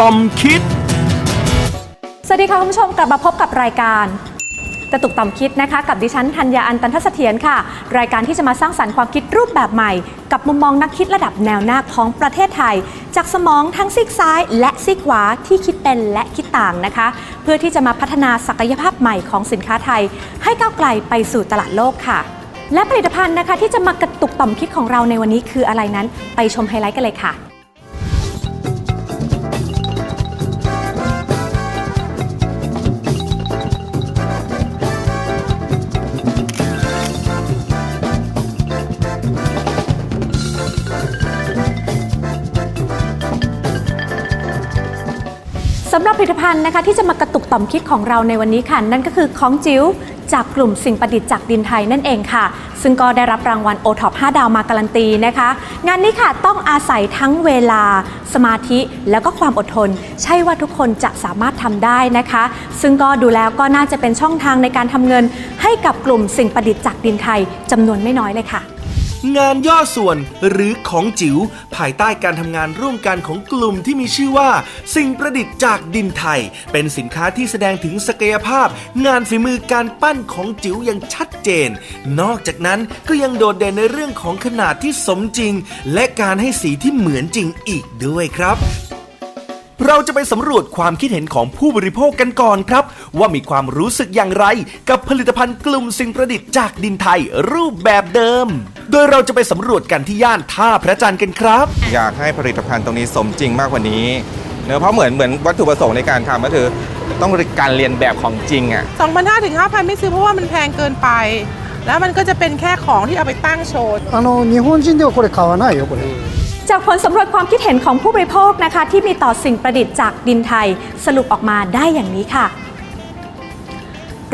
ต่อมคิด สวัสดีค่ะคุณผู้ชมกลับมาพบกับรายการกระตุกต่อมคิดนะคะ กับดิฉันธัญญาอันตันทเสถียรค่ะ รายการที่จะมาสร้างสรรค์ความคิดรูปแบบใหม่ กับมุมมองนักคิดระดับแนวหน้าของประเทศไทย จากสมองทั้งซีกซ้าย และซีกขวาที่คิดเป็นและคิดต่างนะคะ เพื่อที่จะมาพัฒนาศักยภาพใหม่ของสินค้าไทย ให้ก้าวไกลไปสู่ตลาดโลกค่ะ และผลิตภัณฑ์นะคะที่จะมากระตุกต่อมคิดของเราในวันนี้คืออะไรนั้น ไปชมไฮไลท์กันเลยค่ะ ผลิตภัณฑ์นะคะที่จะมากระตุกต่อมคิดของเราในวันนี้ค่ะ นั่นก็คือของจิ๋วจากกลุ่มสิ่งประดิษฐ์จากดินไทยนั่นเองค่ะ ซึ่งก็ได้รับรางวัลโอท็อป5ดาวมาการันตีนะคะ งานนี้ค่ะต้องอาศัยทั้งเวลา สมาธิแล้วก็ความอดทน ใช่ว่าทุกคนจะสามารถทำได้นะคะ ซึ่งก็ดูแล้วก็น่าจะเป็นช่องทางในการทำเงิน ให้กับกลุ่มสิ่งประดิษฐ์จากดินไทยจำนวนไม่น้อยเลยค่ะ งานย่อส่วนหรือของจิ๋วภายใต้การทำงานร่วมกันของกลุ่มที่มีชื่อว่า สิ่งประดิษฐ์จากดินไทย เป็นสินค้าที่แสดงถึงศักยภาพ งานฝีมือการปั้นของจิ๋วอย่างชัดเจน นอกจากนั้นก็ยังโดดเด่นในเรื่องของขนาดที่สมจริง และการให้สีที่เหมือนจริงอีกด้วยครับเราจะไปสำรวจความคิดเห็นของผู้บริโภคกันก่อนครับ ว่ามีความรู้สึกอย่างไร กับผลิตภัณฑ์กลุ่มสิ่งประดิษฐ์จากดินไทยรูปแบบเดิม โดยเราจะไปสำรวจกันที่ย่านท่าพระจันทร์กันครับ อยากให้ผลิตภัณฑ์ตรงนี้สมจริงมากกว่านี้เนอะเพราะเหมือนเหมือนวัตถุประสงค์ในการทำก็คือ ต้องการเรียนแบบของจริงอ่ะ 2,500ถึง5,000 ไม่ซื้อเพราะว่ามันแพงเกินไป แล้วมันก็จะเป็นแค่ของที่เอาไปตั้งโชว์ あの日本人ではこれ買わないよこれ จากผลสำรวจความคิดเห็นของผู้บริโภคนะคะ ที่มีต่อสิ่งประดิษฐ์จากดินไทย สรุปออกมาได้อย่างนี้ค่ะ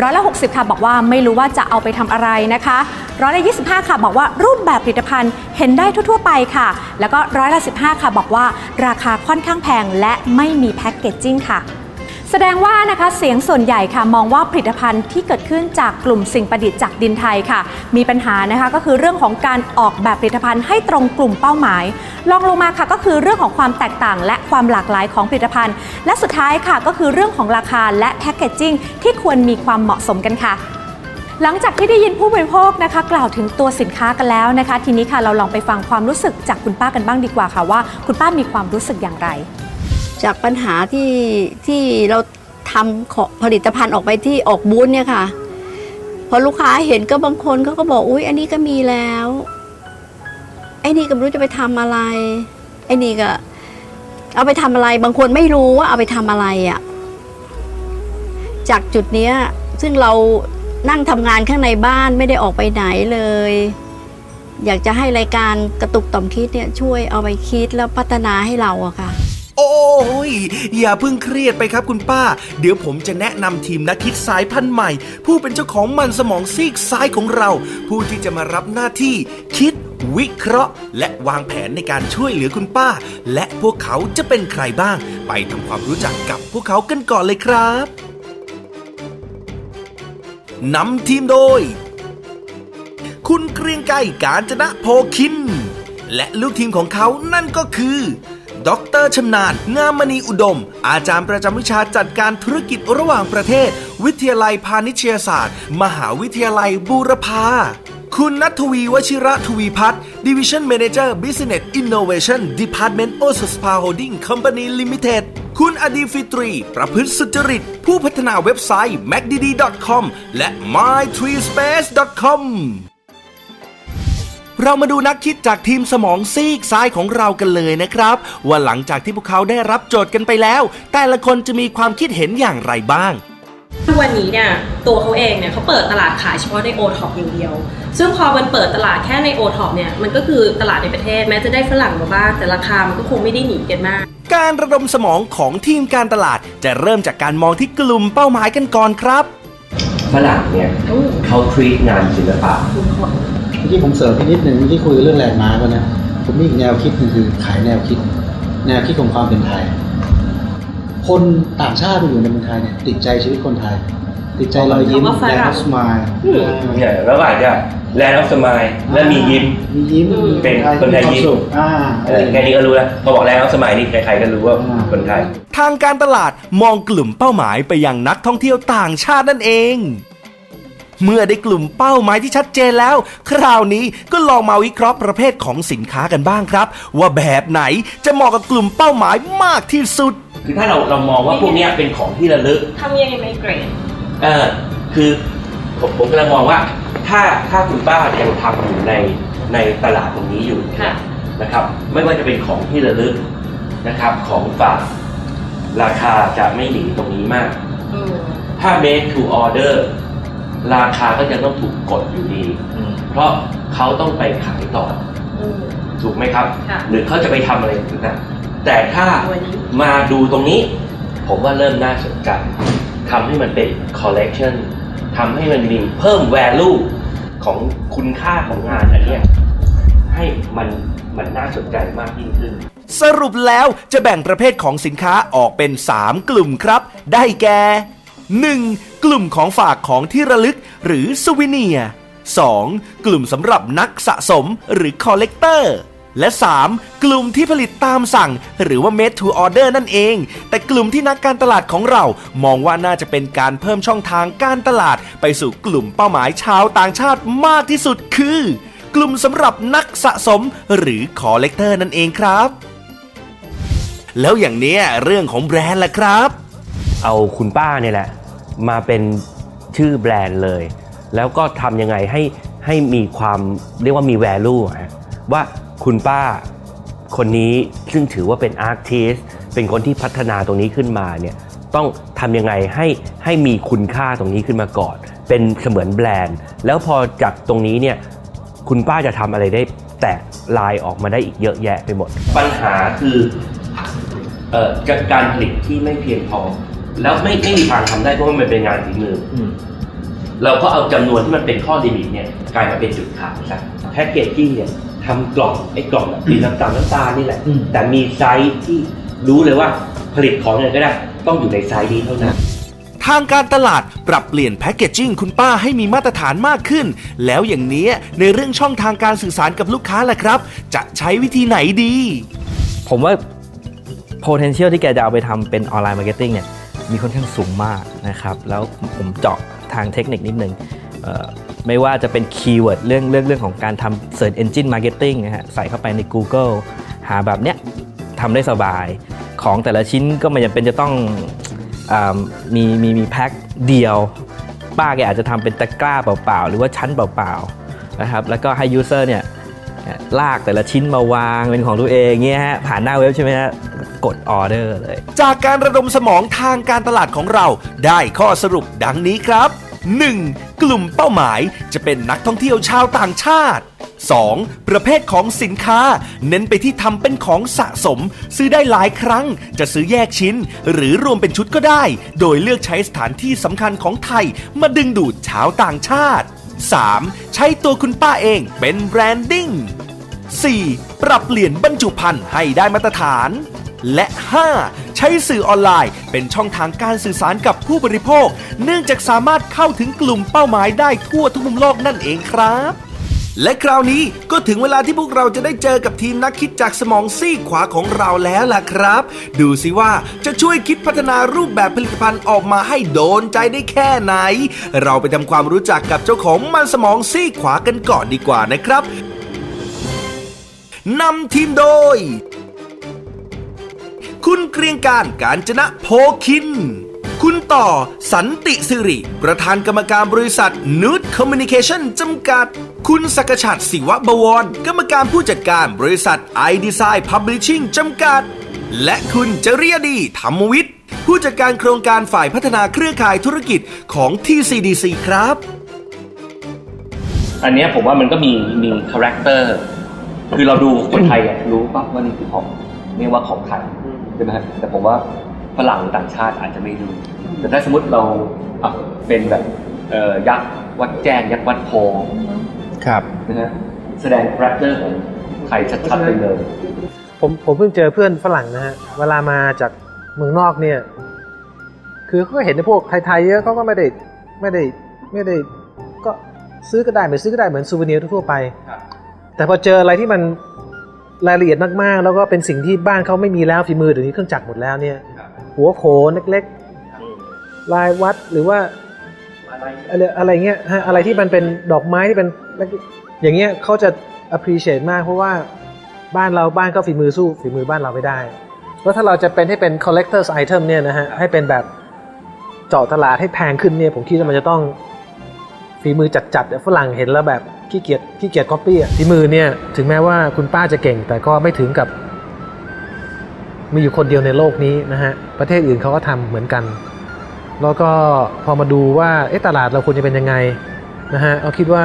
ร้อยละ 60 ค่ะบอกว่าไม่รู้ว่าจะเอาไปทำอะไรนะคะร้อยละ 25 ค่ะบอกว่ารูปแบบผลิตภัณฑ์เห็นได้ทั่ว ๆ ไปค่ะ แล้วก็ร้อยละ 15 ค่ะบอกว่าราคาค่อนข้างแพงและไม่มีแพ็กเกจจิ้งค่ะ แสดงว่านะคะเสียงส่วนใหญ่ค่ะมองว่าผลิตภัณฑ์ที่เกิดขึ้นจากกลุ่มสิ่งประดิษฐ์จากดินไทยค่ะ มีปัญหานะคะก็คือเรื่องของการออกแบบผลิตภัณฑ์ให้ตรงกลุ่มเป้าหมายรองลงมาค่ะก็คือเรื่องของความแตกต่าง และความหลากหลายของผลิตภัณฑ์ และสุดท้ายค่ะก็คือเรื่องของราคาและแพคเกจจิ้งที่ควรมีความเหมาะสมกันค่ะหลังจากที่ได้ยินผู้บริโภคนะคะ กล่าวถึงตัวสินค้ากันแล้วนะคะ ทีนี้ค่ะเราลองไปฟังความรู้สึกจากคุณป้ากันบ้างดีกว่าค่ะว่า คุณป้ามีความรู้สึกอย่างไร จากปัญหาที่ที่เราทำผลิตภัณฑ์ออกไปที่ออกบูธเนี่ยค่ะ พอลูกค้าเห็นก็บางคนเขาก็บอกอุ้ยอันนี้ก็มีแล้วไอ้นี่ก็ไม่รู้จะไปทำอะไร ไอ้นี่ก็ เอาไปทำอะไร บางคนไม่รู้ว่าเอาไปทำอะไรอะ่ะจากจุดเนี้ยซึ่งเรานั่งทำงานข้างในบ้านไม่ได้ออกไปไหนเลย อยากจะให้รายการกระตุกต่อมคิดเนี่ยช่วยเอาไปคิดแล้วพัฒนาให้เราอะค่ะ โอ้ย อย่าเพิ่งเครียดไปครับคุณป้า เดี๋ยวผมจะแนะนำทีมนักคิดสายพันธุ์ใหม่ ผู้เป็นเจ้าของมันสมองซีกซ้ายของเรา ผู้ที่จะมารับหน้าที่ คิด วิเคราะห์ และวางแผนในการช่วยเหลือคุณป้า และพวกเขาจะเป็นใครบ้าง ไปทำความรู้จักกับพวกเขากันก่อนเลยครับนำทีมโดย คุณเกรียงไกรการจนะโพคิน และลูกทีมของเขานั่นก็คือ ดรชำนาญ งามมณีอุดม อาจารย์ประจำวิชาจัดการธุรกิจระหว่างประเทศ วิทยาลัยพาณิชยศาสตร์ มหาวิทยาลัยบูรพาคุณนัทวีวชิระทวีพัฒน์ Division Manager Business Innovation Department o s p a Holding Company Limited คุณอดีฟิตรี ประพฤติสุจริต ผู้พัฒนาเว็บไซต์ macdd.com และ mytreespace.com เรามาดูนักคิดจากทีมสมองซีกซ้ายของเรากันเลยนะครับ ว่าหลังจากที่พวกเขาได้รับโจทย์กันไปแล้ว แต่ละคนจะมีความคิดเห็นอย่างไรบ้างวันนี้เนี่ยตัวเขาเองเนี่ยเขาเปิดตลาดขายเฉพาะในโอท็อปอย่างเดียว ซึ่งพอมันเปิดตลาดแค่ในโอท็อปเนี่ยมันก็คือตลาดในประเทศแม้จะได้ฝรั่งมาบ้างแต่ราคามันก็คงไม่ได้หนีกันมาก การระดมสมองของทีมการตลาดจะเริ่มจากการมองที่กลุ่มเป้าหมายกันก่อนครับ ฝรั่งเนี่ยเขาทรีตงานศิลปะ เมื่อกี้ผมเสริมไปนิดหนึ่งที่คุยเรื่องแลนด์มาร์กนะผมมีอีกแนวคิดหนึงคือขายแนวคิด แนวคิดของความเป็นไทย คนต่างชาติมาอยู่ในเมืองไทยเนี่ยติดใจชีวิตคนไทย ติดใจรอยยิ้มคำว่าฝรั่งแลนด์สมายเนี่ยแล้วก็อาจจะแลนด์ออฟสมายและมียิ้มมียิ้มเป็นคนไทยยิ้มวาสุขอ่าเออแค่นี้ก็รู้แล้วพอบอกแลนด์ออฟสมายนี่ใครๆก็รู้ว่าคนไทย ทางการตลาดมองกลุ่มเป้าหมายไปยังนักท่องเที่ยวต่างชาตินั่นเอง เมื่อได้กลุ่มเป้าหมายที่ชัดเจนแล้ว คราวนี้ก็ลองมาวิเคราะห์ประเภทของสินค้ากันบ้างครับ ว่าแบบไหนจะเหมาะกับกลุ่มเป้าหมายมากที่สุด คือถ้าเราเรามองว่าพวกเนี้ยเป็นของที่ระลึก ทำยังไงไม่เกรด เออคือผมผมกำลังมองว่าถ้าถ้าคุณป้ายังทำอยู่ในในตลาดตรงนี้อยู่ค่ะ นะครับ ไม่ว่าจะเป็นของที่ระลึกนะครับ ของฝากราคาจะไม่หนีตรงนี้มาก อืม ถ้า made to order ราคาก็จะต้องถูกกดอยู่ดี เพราะเขาต้องไปขายต่ออืมถูกไหมครับค่ะหรือเขาจะไปทำอะไรต่างๆแต่ถ้าตัวนี้มาดูตรงนี้ ผมว่าเริ่มน่าสนใจทำให้มันเป็น collection ทำให้มันมีเพิ่ม value ของคุณค่าของงานอันเนี้ยให้มันมันน่าสนใจมากยิ่งขึ้น สรุปแล้วจะแบ่งประเภทของสินค้าออกเป็น 3 กลุ่มครับ ได้แก่ 1. กลุ่มของฝากของที่ระลึกหรือสวิเนีย 2. กลุ่มสำหรับนักสะสมหรือคอลเลกเตอร์ และ 3. กลุ่มที่ผลิตตามสั่ง หรือว่า made to order นั่นเอง แต่กลุ่มที่นักการตลาดของเรา มองว่าน่าจะเป็นการเพิ่มช่องทางการตลาด ไปสู่กลุ่มเป้าหมายชาวต่างชาติมากที่สุดคือ กลุ่มสำหรับนักสะสม หรือคอลเลกเตอร์นั่นเองครับ แล้วอย่างเนี้ยเรื่องของแบรนด์ล่ะครับ เอาคุณป้าเนี่ยแหละ มาเป็นชื่อแบรนด์เลย แล้วก็ทำยังไงให้ให้มีความเรียกว่ามี value ฮะว่าคุณป้าคนนี้ซึ่งถือว่าเป็นอาร์ติสเป็นคนที่พัฒนาตรงนี้ขึ้นมาเนี่ยต้องทำยังไงให้ให้มีคุณค่าตรงนี้ขึ้นมาก่อน เป็นเสมือนแบรนด์ แล้วพอจากตรงนี้เนี่ยคุณป้าจะทำอะไรได้แตกลายออกมาได้อีกเยอะแยะไปหมด ปัญหาคือเอ่อการผลิตที่ไม่เพียงพอ แล้วไม่ไม่มีทางทำได้เพราะว่ามันเป็นงานฝีมืออเราก็เอาจำนวนที่มันเป็นข้อลิมิตเนี่ยกลายมาเป็นจุดขายซะแพ็กเกจจิ้งเนี่ยทำกล่องไอ้กล่องแบบมีน้ำตาลน้ำตาลนี่แหละอืมแต่มีไซส์ที่รู้เลยว่าผลิตของอะไรก็ได้ ต้องอยู่ในไซส์นี้เท่านั้นทางการตลาดปรับเปลี่ยนแพคเกจจิ้งคุณป้าให้มีมาตรฐานมากขึ้น แล้วอย่างเนี้ยในเรื่องช่องทางการสื่อสารกับลูกค้าล่ะครับ จะใช้วิธีไหนดี ผมว่า potential ที่แกจะเอาไปทำเป็นออนไลน์มาร์เก็ตติ้งเนี่ย มีค่อนข้างสูงมากนะครับ แล้วผมเจาะทางเทคนิคนิดนึงเอ่อไม่ว่าจะเป็นคีย์เวิร์ดเรื่องเรื่องเรื่องของการทำ Search Engine Marketing นะฮะใส่เข้าไปใน Google หาแบบเนี้ยทำได้สบาย ของแต่ละชิ้นก็ไม่จำเป็นจะต้องอมีมีมีแพ็คเดียว ป้าแกอาจจะทำเป็นตะกร้าเปล่าๆ หรือว่าชั้นเปล่าๆนะครับแล้วก็ให้ยูเซอร์เนี่ยลากแต่ละชิ้นมาวางเป็นของตัวเองเงี้ยฮะผ่านหน้าเว็บใช่ไหมฮะ กดออเดอร์เลย จากการระดมสมองทางการตลาดของเรา ได้ข้อสรุปดังนี้ครับ 1. กลุ่มเป้าหมายจะเป็นนักท่องเที่ยวชาวต่างชาติ 2. ประเภทของสินค้า เน้นไปที่ทำเป็นของสะสม ซื้อได้หลายครั้ง จะซื้อแยกชิ้น หรือรวมเป็นชุดก็ได้ โดยเลือกใช้สถานที่สำคัญของไทย มาดึงดูดชาวต่างชาติ 3. ใช้ตัวคุณป้าเองเป็นแบรนดิ้ง 4. ปรับเปลี่ยนบรรจุภัณฑ์ให้ได้มาตรฐาน และ 5. ใช้สื่อออนไลน์ เป็นช่องทางการสื่อสารกับผู้บริโภค เนื่องจากสามารถเข้าถึงกลุ่มเป้าหมายได้ทั่วทุกมุมโลกนั่นเองครับ และคราวนี้ก็ถึงเวลาที่พวกเราจะได้เจอกับทีมนักคิดจากสมองซีกขวาของเราแล้วล่ะครับ ดูสิว่าจะช่วยคิดพัฒนารูปแบบผลิตภัณฑ์ออกมาให้โดนใจได้แค่ไหน เราไปทำความรู้จักกับเจ้าของมันสมองซีกขวากันก่อนดีกว่านะครับนำทีมโดย คุณเกรียงการการจนะโพคิน คุณต่อสันติสิริ ประธานกรรมการบริษัทนูตคอมมิวนิเคชันจำกัด คุณสักชัดศิวะบวร กรรมการผู้จัดการบริษัท i d e s i g n Publishing จำกัด และคุณจริยดีธรรมวิทย์ ผู้จัดการโครงการฝ่ายพัฒนาเครือข่ายธุรกิจของ TCDC ครับ อันเนี้ยผมว่ามันก็มีมีคาแรคเตอร์คือเราดูคนไทยอะรู้ป่ะว่านี่คือของเรียกว่าของไทย ใช่ไหมฮะแต่ผมว่าฝรั่งต่างชาติอาจจะไม่รู้แต่ถ้าสมมติเราอะเป็นแบบเอ่อยักษ์วัดแจ้งยักษ์วัดโพครับนะฮะแสดงคาแรคเตอร์ของไทยชัดๆไปเลยผมผมเพิ่งเจอเพื่อนฝรั่งนะฮะเวลามาจากเมืองนอกเนี่ย คือเขาก็เห็นในพวกไทยๆเยอะเขาก็ไม่ได้ไม่ได้ไม่ได้ก็ซื้อก็ได้ไม่ซื้อก็ได้เหมือนซูเวเนียร์ทั่วๆไป แต่พอเจออะไรที่มัน รายละเอียดมากๆ แล้วก็เป็นสิ่งที่บ้านเขาไม่มีแล้วฝีมือเดี๋ยวนี้เครื่องจักรหมดแล้วเนี่ย หัวโขนเล็กๆ ลายวัดหรือว่าอะไรอะไรเงี้ยฮะอะไรที่มันเป็นดอกไม้ที่เป็นเล็กอย่างเงี้ยเขาจะ appreciate มาก เพราะว่าบ้านเราบ้านก็ฝีมือสู้ฝีมือบ้านเราไม่ได้แล้วถ้าเราจะเป็นให้เป็น collector's item เนี่ยนะฮะให้เป็นแบบเจาะตลาดให้แพงขึ้นเนี่ยผมคิดว่ามันจะต้องฝีมือจัดๆฝรั่งเห็นแล้วแบบ ขี้เกียจขี้เกียจ copy อะฝีมือเนี่ยถึงแม้ว่าคุณป้าจะเก่ง แต่ก็ไม่ถึงกับ มีอยู่คนเดียวในโลกนี้นะฮะ ประเทศอื่นเขาก็ทำเหมือนกัน แล้วก็พอมาดูว่าเอ๊ะตลาดเราควรจะเป็นยังไงนะฮะเอาคิดว่า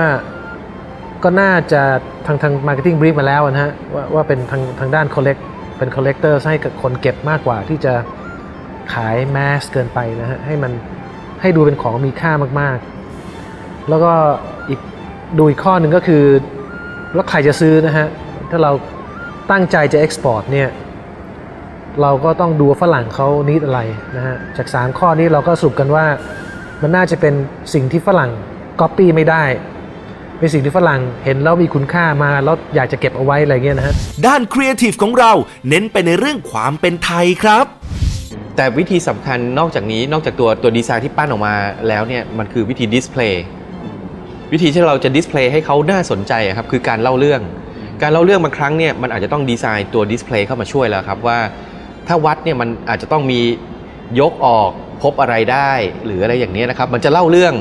ก็น่าจะทางทางมาร์เก็ตติ้งบรีฟมาแล้วนะฮะว่าว่าเป็นทางทางด้าน collect เป็น collector ให้กับคนเก็บมากกว่าที่จะขายแมสเกินไปนะฮะให้มันให้ดูเป็นของมีค่ามากๆ แล้วก็อีก ดูอีกข้อหนึ่งก็คือ แล้วใครจะซื้อนะฮะ ถ้าเราตั้งใจจะ export เนี่ย เราก็ต้องดูว่าฝรั่งเขานิดอะไรนะฮะ จาก 3 ข้อนี้เราก็สรุปกันว่ามันน่าจะเป็นสิ่งที่ฝรั่งก๊อปปี้ไม่ได้เป็นสิ่งที่ฝรั่งเห็นแล้วมีคุณค่ามาแล้วอยากจะเก็บเอาไว้อะไรเงี้ยนะฮะ ด้านครีเอทีฟของเราเน้นไปในเรื่องความเป็นไทยครับแต่วิธีสำคัญนอกจากนี้นอกจากตัวตัวดีไซน์ที่ปั้นออกมาแล้วเนี่ย มันคือวิธีดิสเพลย์ วิธีที่เราจะดิสเพลย์ให้เขาน่าสนใจครับคือการเล่าเรื่อง การเล่าเรื่องบางครั้งเนี่ยมันอาจจะต้องดีไซน์ตัวดิสเพลย์เข้ามาช่วยแล้วครับว่า ถ้าวัดเนี่ยมันอาจจะต้องมียกออกพบอะไรได้ หรืออะไรอย่างนี้นะครับมันจะเล่าเรื่อง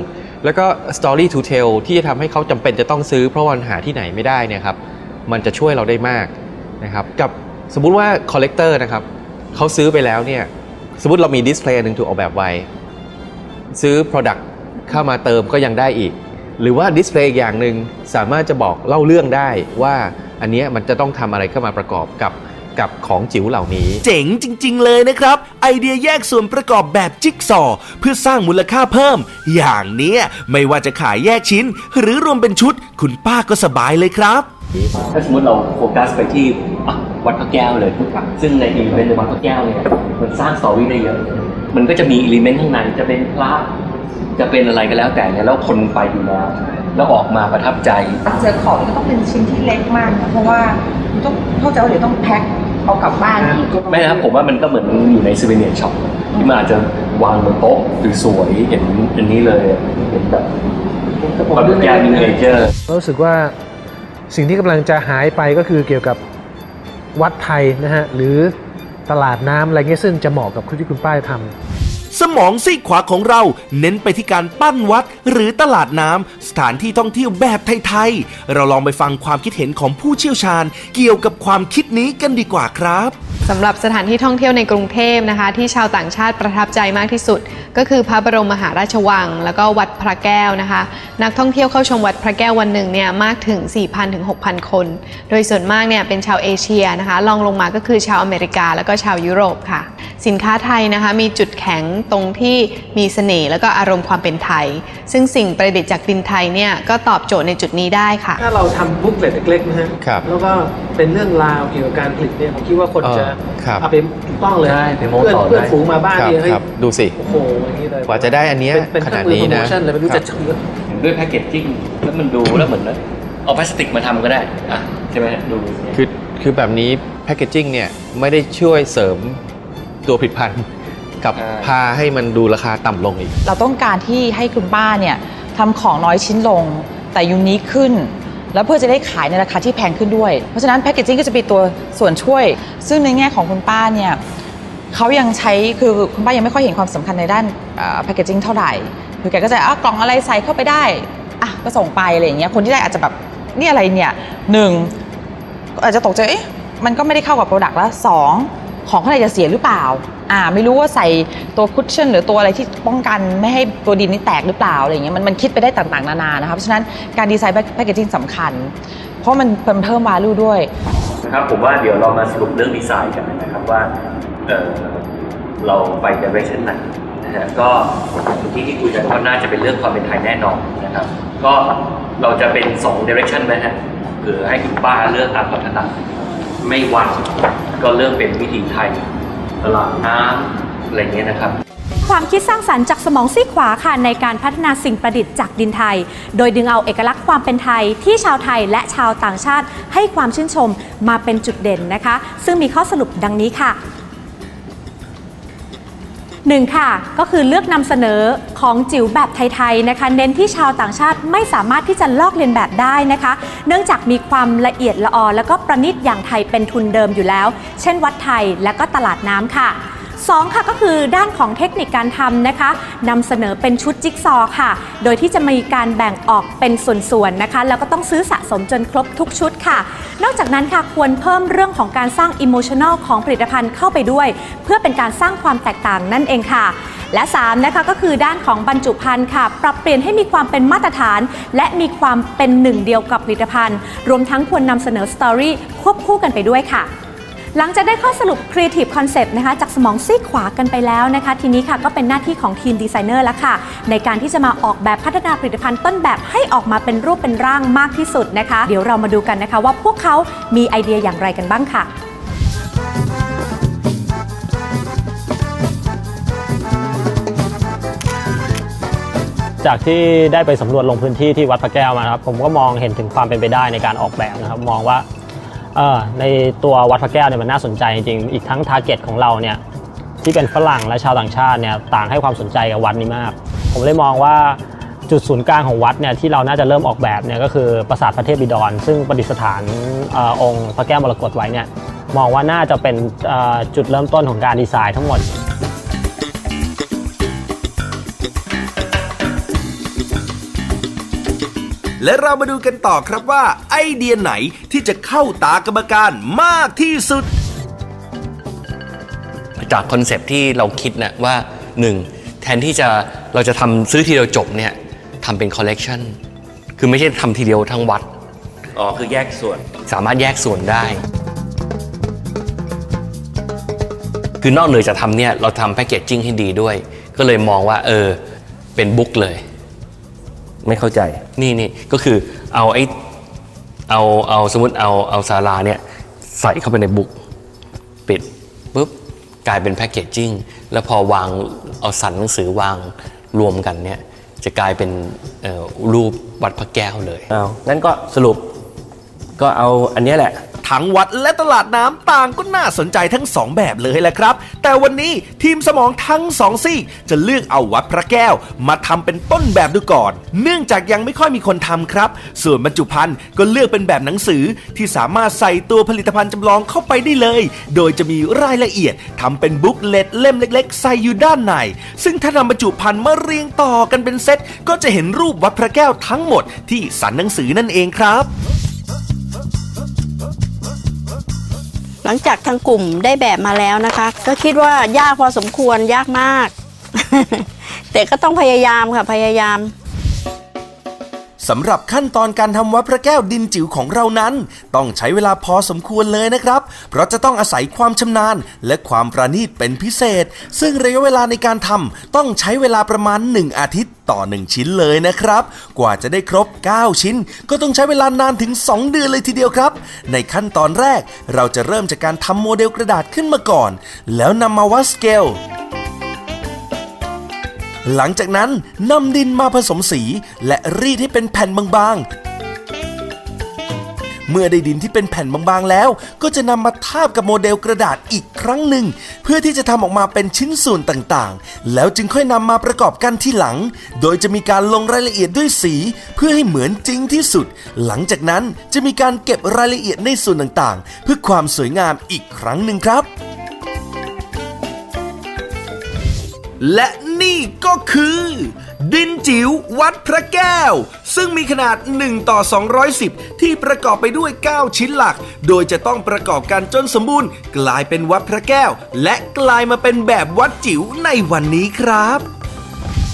แล้วก็ story to tell ที่จะทำให้เขาจำเป็นจะต้องซื้อเพราะวันหาที่ไหนไม่ได้เนี่ยครับมันจะช่วยเราได้มากนะครับกับสมมุติว่า collector นะครับเขาซื้อไปแล้วเนี่ยสมมติเรามีดิสเพลย์หนึ่งถูกออกแบบไว้ ซื้อ Product เข้ามาเติมก็ยังได้อีก หรือว่าดิสเพลย์อีกอย่างหนึ่งสามารถจะบอกเล่าเรื่องได้ว่าอันเนี้ยมันจะต้องทำอะไรเข้ามาประกอบกับกับของจิ๋วเหล่านี้ เจ๋งจริง ๆ เลยนะครับ ไอเดียแยกส่วนประกอบแบบจิ๊กซอว์เพื่อสร้างมูลค่าเพิ่ม อย่างเนี้ยไม่ว่าจะขายแยกชิ้น หรือรวมเป็นชุด คุณป้าก็สบายเลยครับ ถ้าสมมติเราโฟกัสไปที่อะวัดพระแก้วเลย ซึ่งในอีเวนต์ในวัดพระแก้วเนี่ยมันสร้างสตอรี่ได้เยอะ มันก็จะมีอิเลเมนต์ข้างในจะเป็นพระ จะเป็นอะไรก็แล้วแต่เนี่ยแล้วคนไปอยู่แล้ว แล้วออกมาประทับใจ เจอของก็ต้องเป็นชิ้นที่เล็กมากนะเพราะว่าต้องเข้าใจว่าเดี๋ยวต้องแพ็คเอากลับบ้านอีกไม่นะครับผมว่ามันก็เหมือนอยู่ในซูเวเนียร์ช็อปที่มันอาจจะวางบนโต๊ะสวยๆเห็นอันนี้เลยเห็นแบบวัดพระแก้วมินิเจอร์รู้สึกว่าสิ่งที่กำลังจะหายไปก็คือเกี่ยวกับวัดไทยนะฮะหรือตลาดน้ำอะไรเงี้ยซึ่งจะเหมาะกับที่คุณป้าทำ สมองซีกขวาของเราเน้นไปที่การปั้นวัดหรือตลาดน้ำสถานที่ท่องเที่ยวแบบไทยๆ เราลองไปฟังความคิดเห็นของผู้เชี่ยวชาญ เกี่ยวกับความคิดนี้กันดีกว่าครับสำหรับสถานที่ท่องเที่ยวในกรุงเทพนะคะ ที่ชาวต่างชาติประทับใจมากที่สุด ก็คือพระบรมมหาราชวัง แล้วก็วัดพระแก้วนะคะ นักท่องเที่ยวเข้าชมวัดพระแก้ววันหนึ่งเนี่ยมากถึง 4,000ถึง6,000 คน โดยส่วนมากเนี่ยเป็นชาวเอเชียนะคะรองลงมาก็คือชาวอเมริกา แล้วก็ชาวยุโรปค่ะ สินค้าไทยนะคะมีจุดแข็งตรงที่มีเสน่ห์แล้วก็อารมณ์ความเป็นไทย ซึ่งสิ่งประดิษฐ์จากดินไทยเนี่ยก็ตอบโจทย์ในจุดนี้ได้ค่ะ ถ้าเราทำบุ๊กเล็ตเล็กๆนะฮะครับแล้วก็เป็นเรื่องราวเกี่ยวกับการผลิตเนี่ยผมคิดว่าคนจะเออครับ เอาไปถูกต้องเลยใช่ไปโม้เพื่อนต่อเพื่อนได้ ฝูงมาบ้านครับเนี่ยเฮ้ยครับดูสิ โอ้โหอย่างนี้เลยกว่าจะได้อันเนี้ยเป็นเป็นขนาดนี้นะ เครื่องมือโปรโมชั่นเลยไม่รู้ครัจะบชื่อเห็นด้วยแพคเกจจิ้งแล้วมันดูแล้วเหมือนเอาพลาสติกมาทำก็ได้อะใช่ไหมดูคือคือแบบนี้แพคเกจจิ้งเนี่ย ไม่ได้ช่วยเสริมตัวผลิตภัณฑ์ กับพาให้มันดูราคาต่ำลงอีก เราต้องการที่ให้คุณป้าเนี่ยทำของน้อยชิ้นลง แต่ยูนิคขึ้น แล้วเพื่อจะได้ขายในราคาที่แพงขึ้นด้วย เพราะฉะนั้นแพคเกจจิ้งก็จะเป็นตัวส่วนช่วย ซึ่งในแง่ของคุณป้าเนี่ยเขายังใช้คือคุณป้ายังไม่ค่อยเห็นความสำคัญในด้านแพคเกจจิ้งเท่าไหร่คือแกก็จะอะกล่องอะไรใส่เข้าไปได้อะก็ส่งไปอะไรอย่างเงี้ยคนที่ได้อาจจะแบบนี่อะไรเนี่ยหนึ่งอาจจะตกใจเอ๊ะมันก็ไม่ได้เข้ากับโปรดักต์แล้วสอง ของข้างในจะเสียหรือเปล่า อ่า ไม่รู้ว่าใส่ตัวคุชชั่นหรือตัวอะไรที่ป้องกันไม่ให้ตัวดินนี่แตกหรือเปล่าอะไรเงี้ยมันมันคิดไปได้ต่างๆนานานะคะเพราะฉะนั้นการดีไซน์แพคเกจจิ้งสำคัญ เพราะมันเพิ่มเพิ่ม value ด้วยนะครับผมว่าเดี๋ยวเรามาสรุปเรื่องดีไซน์กันนะครับว่าเออเราไป direction ไหนนะฮะก็ที่ที่คุยกันก็น่าจะเป็นเรื่องความเป็นไทยแน่นอนนะครับ ก็เราจะเป็น2 direction ไหมฮะคือให้คุณป้าเลือกตามความถนัด ไม่วัดก็เริ่มเป็นวิธีไทยตลาดน้ำอะไรเงี้ยนะครับความคิดสร้างสรรค์จากสมองซีขวาค่ะในการพัฒนาสิ่งประดิษฐ์จากดินไทย โดยดึงเอาเอกลักษณ์ความเป็นไทยที่ชาวไทยและชาวต่างชาติให้ความชื่นชมมาเป็นจุดเด่นนะคะ ซึ่งมีข้อสรุปดังนี้ค่ะ หนึ่งค่ะก็คือเลือกนำเสนอของจิ๋วแบบไทยๆนะคะ เน้นที่ชาวต่างชาติไม่สามารถที่จะลอกเลียนแบบได้นะคะ เนื่องจากมีความละเอียดละออ แล้วก็ประณีตอย่างไทยเป็นทุนเดิมอยู่แล้ว เช่นวัดไทยและก็ตลาดน้ำค่ะ สองค่ะก็คือด้านของเทคนิคการทำนะคะนำเสนอเป็นชุดจิ๊กซอว์ค่ะ โดยที่จะมีการแบ่งออกเป็นส่วนๆนะคะ แล้วก็ต้องซื้อสะสมจนครบทุกชุดค่ะ นอกจากนั้นค่ะควรเพิ่มเรื่องของการสร้างอิโมชัน a ลของผลิตภัณฑ์เข้าไปด้วย เพื่อเป็นการสร้างความแตกต่างนั่นเองค่ะและ3นะคะก็คือด้านของบรรจุภัณฑ์ค่ะ ปรับเปลี่ยนให้มีความเป็นมาตรฐาน และมีความเป็นหนึ่งเดียวกับผลิตภัณฑ์ รวมทั้งควรนำเสนอสตอรี่ควบคู่กันไปด้วยค่ะ หลังจากได้ข้อสรุป Creative Concept นะคะจากสมองซีกขวากันไปแล้วนะคะ ทีนี้ค่ะก็เป็นหน้าที่ของทีมดีไซเนอร์แล้วค่ะ ในการที่จะมาออกแบบพัฒนาผลิตภัณฑ์ต้นแบบให้ออกมาเป็นรูปเป็นร่างมากที่สุดนะคะ เดี๋ยวเรามาดูกันนะคะว่าพวกเขามีไอเดียอย่างไรกันบ้างค่ะจากที่ได้ไปสำรวจลงพื้นที่ที่วัดพระแก้วมาครับผมก็มองเห็นถึงความเป็นไปได้ในการออกแบบนะครับ มองว่า ออในตัววัดพระแก้วเนี่ยมันน่าสนใจจริงๆอีกทั้งทาร์เก็ตของเราเนี่ยที่เป็นฝรั่งและชาวต่างชาติเนี่ยต่างให้ความสนใจกับวัดนี้มาก ผมเลยมองว่าจุดศูนย์กลางของวัดเนี่ยที่เราน่าจะเริ่มออกแบบเนี่ยก็คือปราสาทพระเทพบิดร ซึ่งประดิษฐานอองค์พระแก้วมรกตไว้เนี่ยมองว่าน่าจะเป็นจุดเริ่มต้นของการดีไซน์ทั้งหมด และเรามาดูกันต่อครับว่า ไอเดียไหนที่จะเข้าตากรรมการมากที่สุด จากคอนเซปต์ที่เราคิดนะว่า 1. แทนที่จะเราจะทำซื้อทีเดียวจบเนี่ยทำเป็นคอลเลกชันคือไม่ใช่ทำทีเดียวทั้งวัด อ๋อ คือแยกส่วน สามารถแยกส่วนได้ คือนอกเหนือจากทำเนี่ย เราทำแพคเกจจิ้งให้ดีด้วย ก็เลยมองว่า เออ เป็นบุ๊กเลย ไม่เข้าใจนี่นี่ก็คือเอาไอ้เอาเอาสมมติเอาเอาซาลาเนี่ยใส่เข้าไปในบุ๊กปิดปุ๊บกลายเป็นแพคเกจจิ้งแล้วพอวางเอาสันหนังสือวางรวมกันเนี่ยจะกลายเป็นเอ่อรูปวัดพระแก้วเลยเอางั้นก็สรุป ก็เอาอันนี้แหละ ทั้งวัดและตลาดน้ำต่างก็น่าสนใจทั้งสองแบบเลยแหละครับ แต่วันนี้ทีมสมองทั้งสองซีกจะเลือกเอาวัดพระแก้ว มาทำเป็นต้นแบบดูก่อน เนื่องจากยังไม่ค่อยมีคนทำครับ ส่วนบรรจุภัณฑ์ก็เลือกเป็นแบบหนังสือที่สามารถใส่ตัวผลิตภัณฑ์จำลองเข้าไปได้เลย โดยจะมีรายละเอียดทำเป็นบุ๊กเล็ตเล่มเล็ก ๆ ใส่อยู่ด้านใน ซึ่งถ้านำบรรจุภัณฑ์มาเรียงต่อกันเป็นเซตก็จะเห็นรูปวัดพระแก้วทั้งหมดที่สันหนังสือนั่นเองครับ หลังจากทางกลุ่มได้แบบมาแล้วนะคะ ก็คิดว่ายากพอสมควรยากมาก แต่ก็ต้องพยายามค่ะพยายาม สำหรับขั้นตอนการทำวัดพระแก้วดินจิ๋วของเรานั้น ต้องใช้เวลาพอสมควรเลยนะครับ เพราะจะต้องอาศัยความชำนาญ และความประณีตเป็นพิเศษ ซึ่งระยะเวลาในการทำต้องใช้เวลาประมาณ 1 อาทิตย์ต่อ 1 ชิ้นเลยนะครับ กว่าจะได้ครบ 9 ชิ้น ก็ต้องใช้เวลานานถึง 2 เดือนเลยทีเดียวครับ ในขั้นตอนแรกเราจะเริ่มจากการทำโมเดลกระดาษขึ้นมาก่อน แล้วนำมาวัดสเกล หลังจากนั้นนำดินมาผสมสีและรีดให้เป็นแผ่นบางๆ เมื่อได้ดินที่เป็นแผ่นบางๆแล้ว ก็จะนำมาทาบกับโมเดลกระดาษอีกครั้งหนึ่ง เพื่อที่จะทำออกมาเป็นชิ้นส่วนต่างๆ แล้วจึงค่อยนำมาประกอบกันที่หลัง โดยจะมีการลงรายละเอียดด้วยสี เพื่อให้เหมือนจริงที่สุด หลังจากนั้นจะมีการเก็บรายละเอียดในส่วนต่างๆ เพื่อความสวยงามอีกครั้งหนึ่งครับ และนี่ก็คือ ดินจิ๋ววัดพระแก้ว ซึ่งมีขนาด 1 ต่อ 210 ที่ประกอบไปด้วย 9 ชิ้นหลัก โดยจะต้องประกอบกันจนสมบูรณ์ กลายเป็นวัดพระแก้ว และกลายมาเป็นแบบวัดจิ๋วในวันนี้ครับ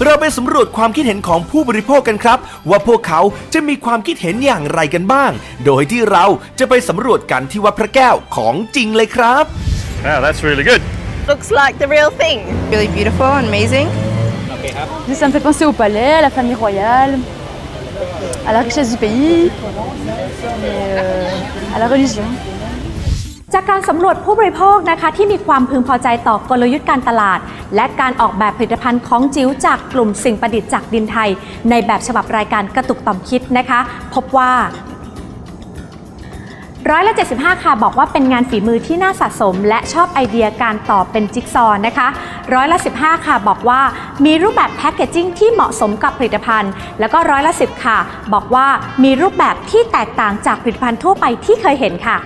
เราไปสำรวจความคิดเห็นของผู้บริโภคกันครับ ว่าพวกเขาจะมีความคิดเห็นอย่างไรกันบ้าง โดยที่เราจะไปสำรวจกันที่วัดพระแก้วของจริงเลยครับ Wow, that's really good. Looks like the real thing. Really beautiful and amazing. Ça me fait penser au palais, à la famille royale, à la richesse du pays, et euh, à la religion. จากการสำรวจผู้บริโภคนะคะที่มีความพึงพอใจต่อกลยุทธ์การตลาด และการออกแบบผลิตภัณฑ์ของจิ๋วจากกลุ่มสิ่งประดิษฐ์จากดินไทย ในแบบฉบับรายการกระตุกต่อมคิดนะคะ พบว่า ร้อยละ75 ค่ะ บอกว่าเป็นงานฝีมือที่น่าสะสม และชอบไอเดียการต่อเป็นจิ๊กซอว์นะคะร้อยละ15 ค่ะ บอกว่ามีรูปแบบแพคเกจจิ้งที่เหมาะสมกับผลิตภัณฑ์ แล้วก็ร้อยละ10 ค่ะ บอกว่ามีรูปแบบที่แตกต่างจากผลิตภัณฑ์ทั่วไปที่เคยเห็นค่ะ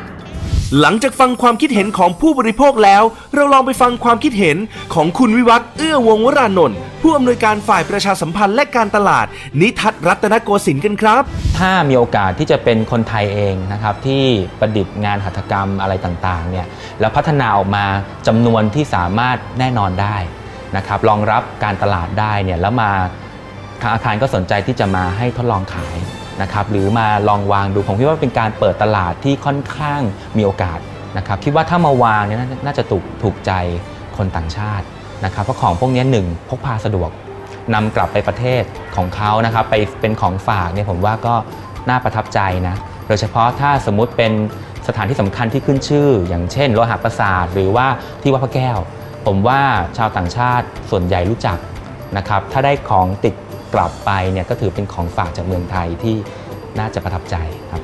หลังจากฟังความคิดเห็นของผู้บริโภคแล้ว เราลองไปฟังความคิดเห็นของคุณวิวัฒน์เอื้อวงวรานนท์ผู้อำนวยการฝ่ายประชาสัมพันธ์และการตลาด นิทัศรัตนโกสินทร์กันครับ ถ้ามีโอกาสที่จะเป็นคนไทยเองนะครับที่ประดิษฐ์งานหัตถกรรมอะไรต่างๆเนี่ยแล้วพัฒนาออกมาจำนวนที่สามารถแน่นอนได้นะครับรองรับการตลาดได้เนี่ยแล้วมาทางอาคารก็สนใจที่จะมาให้ทดลองขาย นะครับหรือมาลองวางดูผมคิดว่าเป็นการเปิดตลาดที่ค่อนข้างมีโอกาสนะครับคิดว่าถ้ามาวางเนี่ยน่าจะถูกถูกใจคนต่างชาตินะครับเพราะของพวกนี้หนึ่งพกพาสะดวกนำกลับไปประเทศของเขานะครับไปเป็นของฝากเนี่ยผมว่าก็น่าประทับใจนะโดยเฉพาะถ้าสมมุติเป็นสถานที่สำคัญที่ขึ้นชื่อ อย่างเช่นโลหะประสาทหรือว่าที่วัดพระแก้ว ผมว่าชาวต่างชาติส่วนใหญ่รู้จักนะครับถ้าได้ของติด กลับไปเนี่ยก็ถือเป็นของฝากจากเมืองไทยที่น่าจะประทับใจครับ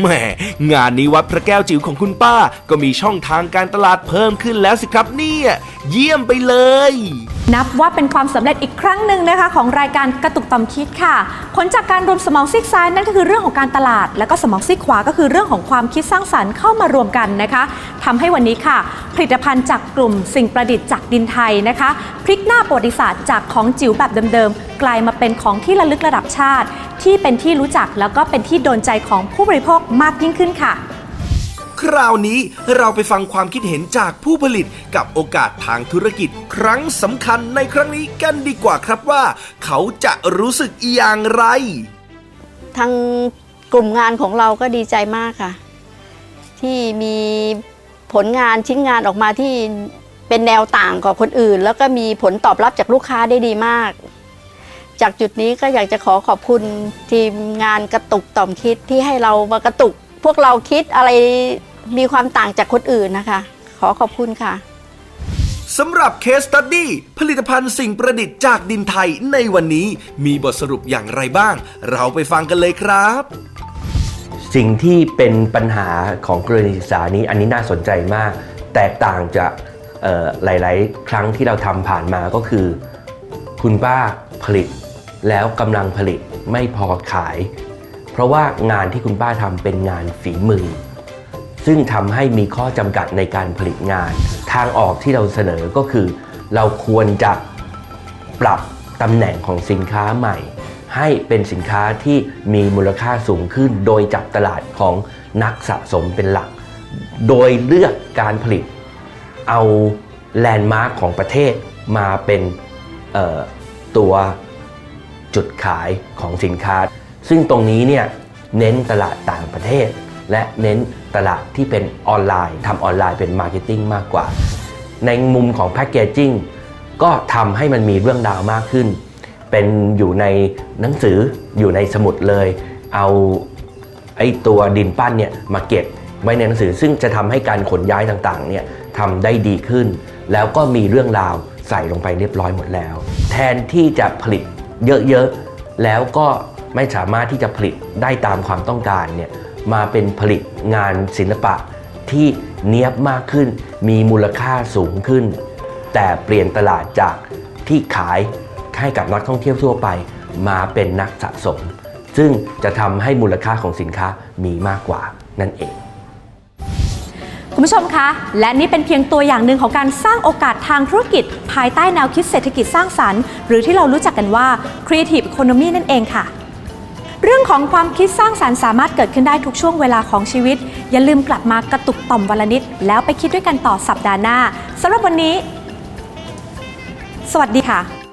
แหมงานนี้วัดพระแก้วจิ๋วของคุณป้า ก็มีช่องทางการตลาดเพิ่มขึ้นแล้วสิครับเนี่ย เยี่ยมไปเลยนับว่าเป็นความสำเร็จอีกครั้งหนึ่งนะคะของรายการกระตุกต่อมคิดค่ะ ผลจากการรวมสมองซีกซ้ายนั่นก็คือเรื่องของการตลาด แล้วก็สมองซีกขวาก็คือเรื่องของความคิดสร้างสรรค์เข้ามารวมกันนะคะทำให้วันนี้ค่ะ ผลิตภัณฑ์จากกลุ่มสิ่งประดิษฐ์จากดินไทยนะคะพลิกหน้าประวัติศาสตร์จากของจิ๋วแบบเดิมๆกลายมาเป็นของที่ระลึกระดับชาติ ที่เป็นที่รู้จักแล้วก็เป็นที่โดนใจของผู้บริโภคมากยิ่งขึ้นค่ะ คราวนี้เราไปฟังความคิดเห็นจากผู้ผลิตกับโอกาสทางธุรกิจครั้งสำคัญในครั้งนี้กันดีกว่าครับว่า เขาจะรู้สึกอย่างไร ทางกลุ่มงานของเราก็ดีใจมากค่ะ ที่มีผลงานชิ้นงานออกมาที่เป็นแนวต่างกว่าคนอื่น แล้วก็มีผลตอบรับจากลูกค้าได้ดีมาก จากจุดนี้ก็อยากจะขอขอบคุณทีมงานกระตุกต่อมคิดที่ให้เรามากระตุก พวกเราคิดอะไรมีความต่างจากคนอื่นนะคะ ขอขอบคุณค่ะสำหรับเคสตัดดี้ผลิตภัณฑ์สิ่งประดิษฐ์จากดินไทยในวันนี้มีบทสรุปอย่างไรบ้าง เราไปฟังกันเลยครับ สิ่งที่เป็นปัญหาของกรณีศึกษานี้อันนี้น่าสนใจมาก แตกต่างจากเอ่อหลาย ๆ ครั้งที่เราทำผ่านมาก็คือ คุณป้าผลิตแล้วกำลังผลิตไม่พอขาย เพราะว่างานที่คุณป้าทำเป็นงานฝีมือ ซึ่งทำให้มีข้อจำกัดในการผลิตงาน ทางออกที่เราเสนอก็คือ เราควรจะปรับตำแหน่งของสินค้าใหม่ ให้เป็นสินค้าที่มีมูลค่าสูงขึ้น โดยจับตลาดของนักสะสมเป็นหลัก โดยเลือกการผลิต เอาแลนด์มาร์คของประเทศมาเป็นตัวจุดขายของสินค้า ซึ่งตรงนี้เนี่ยเน้นตลาดต่างประเทศ และเน้นตลาดที่เป็นออนไลน์ทำออนไลน์เป็นมาร์เก็ตติ้งมากกว่า ในมุมของแพ c เกจจิ้งก็ทำให้มันมีเรื่องราวมากขึ้น เป็นอยู่ในหนังสืออยู่ในสมุดเลย เอาไอ้ตัวดินปั้นเนี่ยมาเก็บไว้ในหนังสือ ซึ่งจะทำให้การขนย้ายต่างๆเนี่ยทำได้ดีขึ้น แล้วก็มีเรื่องราวใส่ลงไปเรียบร้อยหมดแล้ว แทนที่จะผลิตเยอะๆแล้วก็ ไม่สามารถที่จะผลิตได้ตามความต้องการเนี่ยมาเป็นผลิตงานศิลปะที่เนียบมากขึ้น มีมูลค่าสูงขึ้น แต่เปลี่ยนตลาดจากที่ขายให้กับนักท่องเที่ยวทั่วไป มาเป็นนักสะสม ซึ่งจะทำให้มูลค่าของสินค้ามีมากกว่านั่นเอง คุณผู้ชมคะ และนี่เป็นเพียงตัวอย่างหนึ่งของการสร้างโอกาสทางธุรกิจ ภายใต้แนวคิดเศรษฐกิจสร้างสรรค์ หรือที่เรารู้จักกันว่า Creative Economy นั่นเองค่ะ เรื่องของความคิดสร้างสรรค์สามารถเกิดขึ้นได้ทุกช่วงเวลาของชีวิต อย่าลืมกลับมากระตุกต่อมวันละนิด แล้วไปคิดด้วยกันต่อสัปดาห์หน้าสำหรับวันนี้ สวัสดีค่ะ